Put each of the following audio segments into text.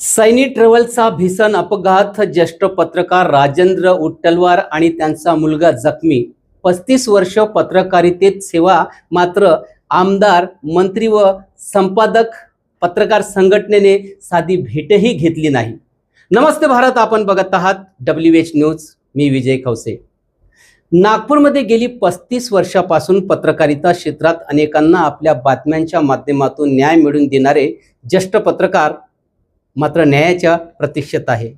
सैनी ट्रॅव्हलचा भीषण अपघात ज्येष्ठ पत्रकार राजेंद्र उट्टलवार आणि त्यांचा मुलगा जखमी. पस्तीस वर्ष पत्रकारितेत सेवा मात्र आमदार मंत्री व संपादक पत्रकार संघटनेने साधी भेटही घेतली नाही. नमस्ते भारत आपण बघत आहात डब्ल्यू एच न्यूज मी विजय खवसे. नागपूरमध्ये गेली पस्तीस वर्षापासून पत्रकारिता क्षेत्रात अनेकांना आपल्या बातम्यांच्या माध्यमातून न्याय मिळवून देणारे ज्येष्ठ पत्रकार मात्र न्यायाच्या प्रतीक्षेत आहे.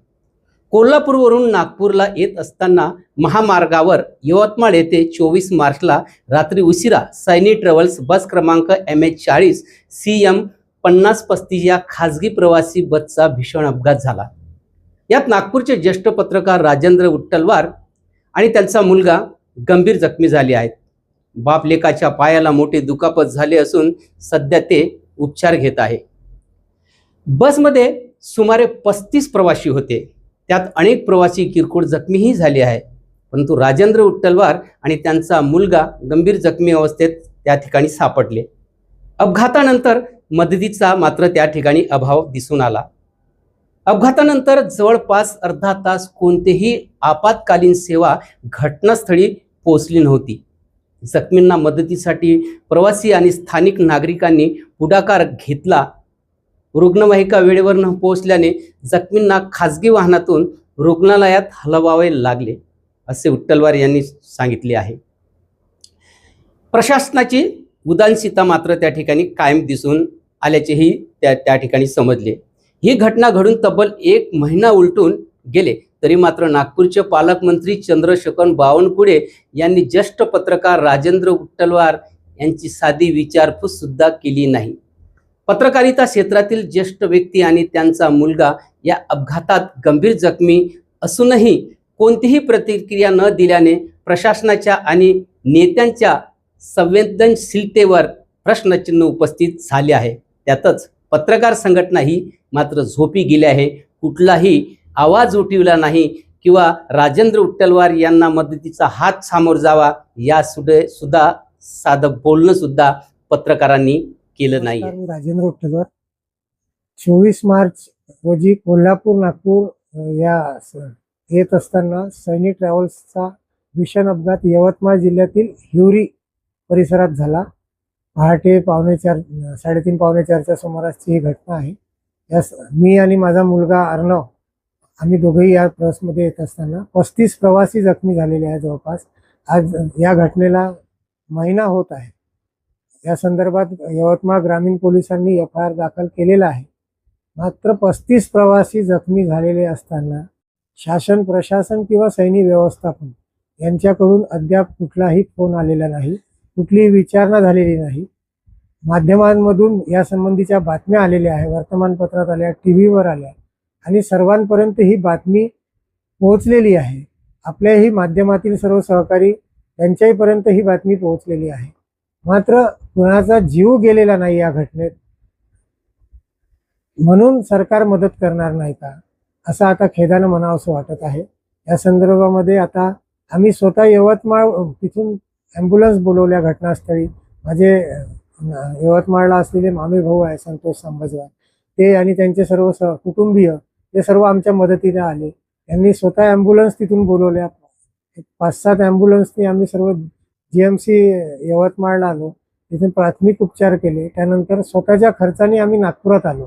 कोल्हापूरवरून नागपूरला येत असताना महामार्गावर यवतमाळ येथे चोवीस मार्चला रात्री उशिरा सैनी ट्रॅव्हल्स बस क्रमांक एम एच चाळीस सी एम पन्नास पस्तीस या खाजगी प्रवासी बसचा भीषण अपघात झाला. यात नागपूरचे ज्येष्ठ पत्रकार राजेंद्र उट्टलवार आणि त्यांचा मुलगा गंभीर जखमी झाले आहेत. बाप लेकाच्या पायाला मोठे दुखापत झाले असून सध्या ते उपचार घेत आहे. बसमध्ये सुमारे पस्तीस प्रवासी होते. त्यात अनेक प्रवासी किरकोळ जखमीही झाले आहे परंतु राजेंद्र उट्टलवार आणि त्यांचा मुलगा गंभीर जखमी अवस्थेत त्या ठिकाणी सापडले. अपघातानंतर मदतीचा मात्र त्या ठिकाणी अभाव दिसून आला. अपघातानंतर जवळपास अर्धा तास कोणतेही आपत्कालीन सेवा घटनास्थळी पोहोचली नव्हती. जखमींना मदतीसाठी प्रवासी आणि स्थानिक नागरिकांनी पुढाकार घेतला रुग्णवाहिका वेळेवर न पोहोचल्याने जखमींना खाजगी वाहनातून रुग्णालयात हलवावे लागले असे उट्टलवार यांनी सांगितले आहे. प्रशासनाची उदासीनता मात्र त्या ठिकाणी कायम दिसून आल्याचेही त्या त्या ठिकाणी समजले. ही घटना घडून तब्बल एक महिना उलटून गेले तरी मात्र नागपूरचे पालकमंत्री चंद्रशेखर बावनकुळे यांनी ज्येष्ठ पत्रकार राजेंद्र उट्टलवार यांची साधी विचारपूस सुद्धा केली नाही. पत्रकारिता क्षेत्रातील ज्येष्ठ व्यक्ती आणि त्यांचा मुलगा या अपघातात गंभीर जखमी असूनही कोणतीही प्रतिक्रिया न दिल्याने प्रशासनाच्या आणि नेत्यांच्या संवेदनशीलतेवर प्रश्नचिन्ह उपस्थित झाले आहे. त्यातच पत्रकार संघटना ही मात्र झोपी गेली आहे. कुठलाही आवाज उठविला नाही किंवा राजेंद्र उट्टलवार यांना मदतीचा हात सामोर जावा या सुडे सुद्धा साधं बोलणंसुद्धा पत्रकारांनी केलं नाही मी राजेंद्र उट्टलवर चोवीस मार्च रोजी कोल्हापूर नागपूर या येत असताना सैनिक ट्रॅव्हल्सचा भीषण अपघात यवतमाळ जिल्ह्यातील हिवरी परिसरात झाला. पहाटे पावणे चार साडेतीन पावणे चारच्या सुमारासची ही घटना आहे. यास मी आणि माझा मुलगा अर्णव आम्ही दोघेही या बसमध्ये येत असताना पस्तीस प्रवासी जखमी झालेले आहेत जवळपास. आज या घटनेला महिना होत आहे. या संदर्भात यवतमाळ ग्रामीण पोलिसांनी एफ आय आर दाखल केलेला आहे. मात्र पस्तीस प्रवासी जखमी झालेले असताना शासन प्रशासन किंवा सैनिक व्यवस्थापन यांच्याकडून अद्याप कुठलाही फोन आलेला नाही कुठलीही विचारणा झालेली नाही. माध्यमांमधून या संबंधीच्या बातम्या आलेल्या आहे वर्तमानपत्रात आल्या टी व्हीवर आल्या आणि सर्वांपर्यंत ही बातमी पोहोचलेली आहे. आपल्याही माध्यमातील सर्व सहकारी यांच्याहीपर्यंत ही बातमी पोहोचलेली आहे. मात्र कुणाचा जीव गेलेला नाही या घटनेत. म्हणून सरकार मदत करणार नाही का? असं आता खेदानं म्हणावंसं वाटत आहे. या संदर्भामध्ये आता आम्ही स्वतः यवतमाळ तिथून ॲम्ब्युलन्स बोलवल्या घटनास्थळी. माझे यवतमाळला असलेले मामे भाऊ आहे संतोष संबजवार. ते आणि त्यांचे सर्व स कुटुंबीय ते सर्व आमच्या मदतीने आले. त्यांनी स्वतः ॲम्ब्युलन्स तिथून बोलवल्या. पाच सात ॲम्ब्युलन्सनी आम्ही सर्व जी एम सी यवतमाळला आलो. तिथे प्राथमिक उपचार केले. त्यानंतर स्वतःच्या खर्चाने आम्ही नागपुरात आलो.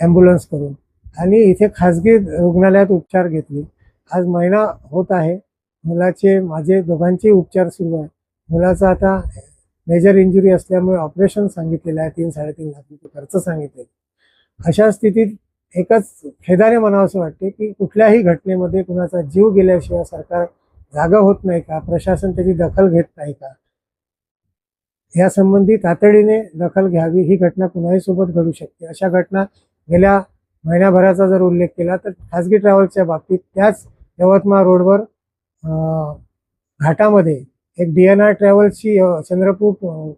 ॲम्ब्युलन्स करून. आणि इथे खाजगी रुग्णालयात उपचार घेतले. आज महिना होत आहे. मुलाचे माझे दोघांचे उपचार सुरू आहे. मुलाचा आता मेजर इंजुरी असल्यामुळे ऑपरेशन सांगितलेलं आहे. तीन साडेतीन लाख रुपये खर्च सांगितले. अशा स्थितीत एकच खेदाने म्हणावंसं वाटते की कुठल्याही घटनेमध्ये कुणाचा जीव गेल्याशिवाय सरकार जागा होत नाही का? प्रशासन त्याची दखल घेत नाही का? या संबंधी तातडीने दखल घ्यावी ही घटना कुणाही सोबत घडू शकते. अशा घटना गेल्या महिन्याभराचा जर उल्लेख केला तर खाजगी ट्रॅव्हल्सच्या बाबतीत त्याच यवतमाळ रोडवर घाटामध्ये एक डी एन आर ट्रॅव्हल्सची चंद्रपूर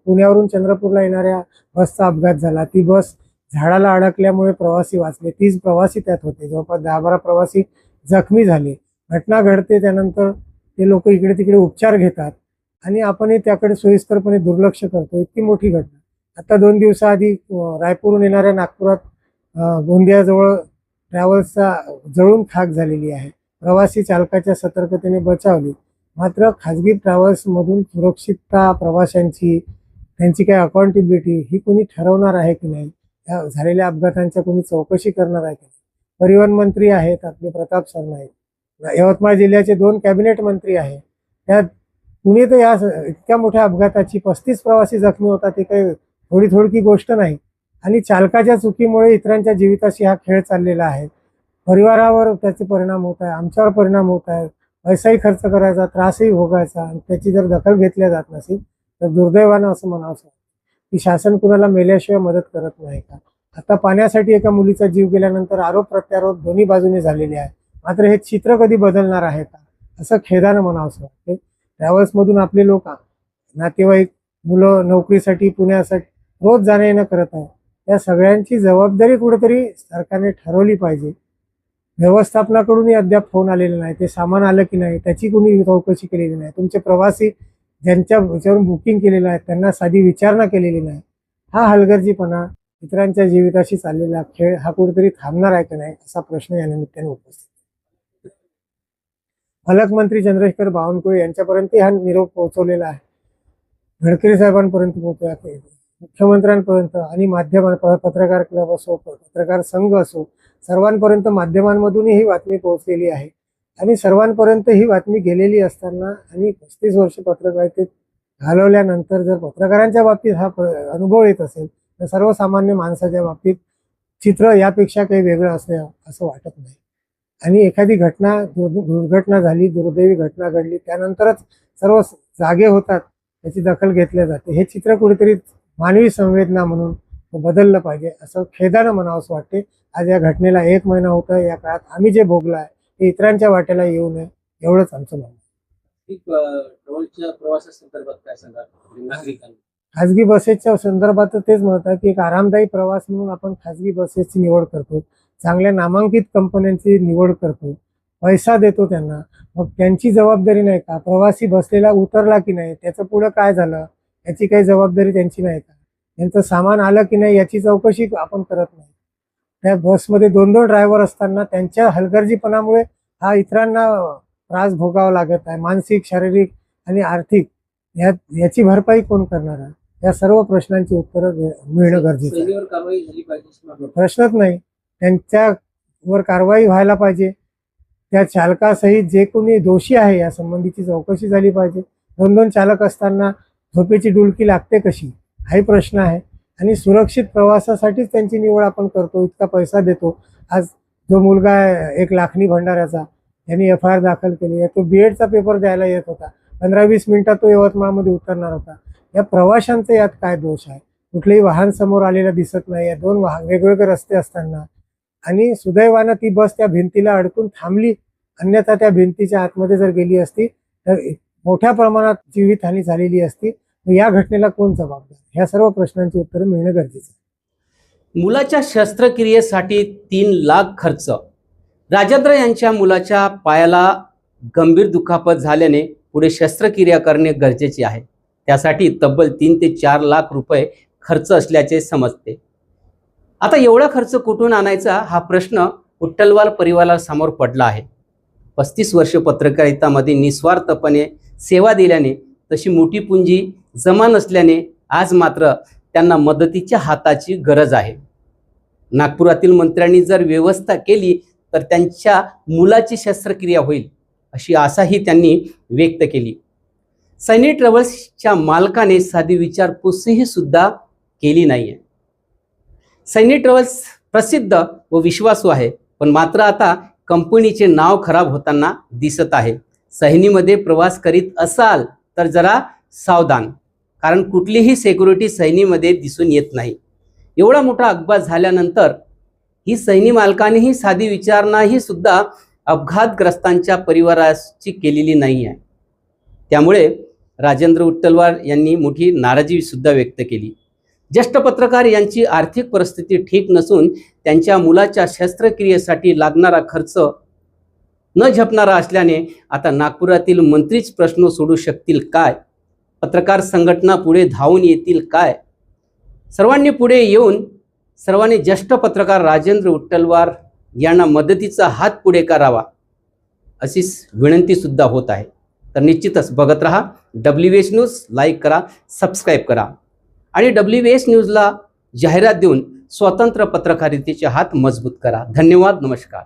पुण्यावरून चंद्रपूरला येणाऱ्या बसचा अपघात झाला. ती बस झाडाला अडकल्यामुळे प्रवासी वाचले. तीच प्रवासी त्यात होते. जवळपास दहा बारा प्रवासी जखमी झाले. घटना घडते त्यानंतर ते लोक इकडे तिकडे उपचार घेतात आणि आपणही त्याकडे सोयीस्करपणे दुर्लक्ष करतो. इतकी मोठी घटना. आता दोन दिवसाआधी रायपूरहून येणाऱ्या नागपुरात गोंदियाजवळ ट्रॅव्हल्सचा जळून खाक झालेली आहे. प्रवासी चालकाच्या सतर्कतेने बचावली. मात्र खाजगी ट्रॅव्हल्समधून सुरक्षितता प्रवाशांची त्यांची काय अकाउंटेबिलिटी ही कोणी ठरवणार आहे की नाही या झालेल्या अपघातांच्या कोणी चौकशी करणार आहे की नाही? परिवहन मंत्री आहेत आपले प्रताप सरनाईक यवतमाळ जिल्ह्याचे दोन कॅबिनेट मंत्री आहे. त्या कुणी तर या इतक्या मोठ्या अपघाताची पस्तीस प्रवासी जखमी होतात ते काही थोडी थोडकी गोष्ट नाही. आणि चालकाच्या चुकीमुळे इतरांच्या जीविताशी हा खेळ चाललेला आहे. परिवारावर त्याचे परिणाम होत आहे आमच्यावर परिणाम होत आहे. पैसाही खर्च करायचा त्रासही भोगायचा आणि त्याची जर दखल घेतल्या जात नसेल तर दुर्दैवानं असं म्हणावं की शासन कुणाला मेल्याशिवाय मदत करत नाही का? आता पाण्यासाठी एका मुलीचा जीव गेल्यानंतर आरोप प्रत्यारोप दोन्ही बाजूने झालेले आहे मात्र हे चित्र कधी बदलणार आहे का? असं खेदानं म्हणावंसं वाटते ट्रॅव्हल्समधून आपले लोक नातेवाईक मुलं नोकरीसाठी पुण्यासाठी रोज जाणं येणं करत आहे त्या सगळ्यांची जबाबदारी कुठेतरी सरकारने ठरवली पाहिजे. व्यवस्थापनाकडूनही अद्याप फोन आलेला नाही. ते सामान आलं की नाही त्याची कुणी चौकशी केलेली नाही. तुमचे प्रवासी ज्यांच्या ह्याच्यावरून बुकिंग केलेलं आहे त्यांना साधी विचारणा केलेली नाही. हा हलगर्जीपणा इतरांच्या जीविताशी चाललेला खेळ हा कुठेतरी थांबणार आहे की नाही असा प्रश्न या निमित्ताने उपस्थित पालकमंत्री चंद्रशेखर बावनकुळे यांच्यापर्यंत हा निरोप पोहोचवलेला आहे. गडकरी साहेबांपर्यंत पोहोचला मुख्यमंत्र्यांपर्यंत आणि माध्यम पत्रकार क्लब असो पत्रकार संघ असो सर्वांपर्यंत माध्यमांमधूनही ही बातमी पोहोचलेली आहे. आणि सर्वांपर्यंत ही बातमी गेलेली असताना आणि पस्तीस वर्ष पत्रकारितेत घालवल्यानंतर जर पत्रकारांच्या बाबतीत हा अनुभव येत असेल तर सर्वसामान्य माणसाच्या बाबतीत चित्र यापेक्षा काही वेगळं असं असं वाटत नाही. आणि एखादी घटना दुर्- दुर्घटना झाली दुर्दैवी घटना घडली त्यानंतरच सर्व जागे होतात त्याची दखल घेतल्या जाते. हे चित्र कुठेतरी मानवी संवेदना म्हणून बदललं पाहिजे असं खेदानं म्हणावं असं वाटते. आज या घटनेला एक महिना होता या काळात आम्ही जे भोगलं आहे ते इतरांच्या वाट्याला येऊ नये एवढंच आमचं म्हणणं खाजगी बसेसच्या संदर्भात तर तेच म्हणत आहे की एक आरामदायी प्रवास म्हणून आपण खाजगी बसेसची निवड करतो. चांगल्या नामांकित कंपन्यांची निवड करतो पैसा देतो त्यांना. मग त्यांची जबाबदारी नाही का? प्रवासी बसलेला उतरला की नाही? त्याचं पुढं काय झालं? याची काही जबाबदारी त्यांची नाही का? त्यांचं सामान आलं की नाही याची चौकशी आपण करत नाही. त्या बसमध्ये दोन दोन ड्रायव्हर असताना त्यांच्या हलगर्जीपणामुळे हा इतरांना त्रास भोगावा लागत आहे. मानसिक शारीरिक आणि आर्थिक या याची भरपाई कोण करणार आहे? या सर्व प्रश्नांची उत्तरं मिळणं गरजेचं आहे. प्रश्नच नाही. त्यांच्यावर कारवाई व्हायला पाहिजे. त्या चालकासहित जे कोणी दोषी आहे या संबंधीची चौकशी झाली पाहिजे. दोन दोन चालक असताना झोपेची डुलकी लागते कशी? हाही प्रश्न आहे. आणि सुरक्षित प्रवासासाठीच त्यांची निवड आपण करतो इतका पैसा देतो. आज जो मुलगा आहे एक लाखनी भंडाऱ्याचा यांनी एफ आय आर दाखल केली. तो बी एडचा पेपर द्यायला येत होता. पंधरा वीस मिनिटात तो यवतमाळमध्ये उतरणार होता. या प्रवाशांचा यात काय दोष आहे? कुठलंही वाहन समोर आलेलं दिसत नाही. या दोन वाहन वेगवेगळे रस्ते असताना आणि सुदैवानं ती बस त्या भिंतीला अडकून थांबली. अन्यथा त्या भिंतीच्या आतमध्ये जर गेली असती तर मोठ्या प्रमाणात जीवितहानी झालेली असती. या घटनेला कोण जबाबदार ह्या सर्व प्रश्नांची उत्तरं मिळणं गरजेचं आहे. मुलाच्या शस्त्रक्रियेसाठी तीन लाख खर्च. राजेंद्र यांच्या मुलाच्या पायाला गंभीर दुखापत झाल्याने पुढे शस्त्रक्रिया करणे गरजेचे आहे. त्यासाठी तब्बल तीन ते चार लाख रुपये खर्च असल्याचे समजते. आता एवढा खर्च कुठून आणायचा हा प्रश्न उट्टलवाल परिवारासमोर पडला आहे. पस्तीस वर्ष पत्रकारितामध्ये निस्वार्थपणे सेवा दिल्याने तशी मोठी पुंजी जमा नसल्याने आज मात्र त्यांना मदतीच्या हाताची गरज आहे. नागपुरातील मंत्र्यांनी जर व्यवस्था केली तर त्यांच्या मुलाची शस्त्रक्रिया होईल अशी आशाही त्यांनी व्यक्त केली. सैनी ट्रॅव्हल्सच्या मालकाने साधी विचारपूसही सुद्धा केली आहे सैनी ट्रॅव्हल्स प्रसिद्ध व विश्वासू आहे. पण मात्र आता कंपनीचे नाव खराब होताना दिसत आहे. सैनीमध्ये प्रवास करीत असाल तर जरा सावधान कारण कुठलीही सेक्युरिटी सैनीमध्ये दिसून येत नाही. एवढा मोठा अपघात झाल्यानंतर ही सैनी मालकानेही साधी विचारणाही सुद्धा अपघातग्रस्तांच्या परिवाराची केलेली नाही आहे. त्यामुळे राजेंद्र उट्टलवार यांनी मोठी नाराजीसुद्धा व्यक्त केली. ज्येष्ठ पत्रकार यांची आर्थिक परिस्थिती ठीक नसून त्यांच्या मुलाच्या शस्त्रक्रियेसाठी लागणारा खर्च न झपणारा असल्याने आता नागपुरातील मंत्रीच प्रश्न सोडू शकतील काय? पत्रकार संघटना पुढे धावून येतील काय? सर्वांनी पुढे येऊन सर्वांनी ज्येष्ठ पत्रकार राजेंद्र उट्टलवार यांना मदतीचा हात पुढे करावा अशी विनंतीसुद्धा होत आहे. तर निश्चितच बघत रहा. डब्ल्यू एच न्यूज लाईक करा सबस्क्राईब करा. आणि डब्ल्यू एस न्यूजला जाहिरात देऊन स्वतंत्र पत्रकारितेचे हात मजबूत करा. धन्यवाद नमस्कार.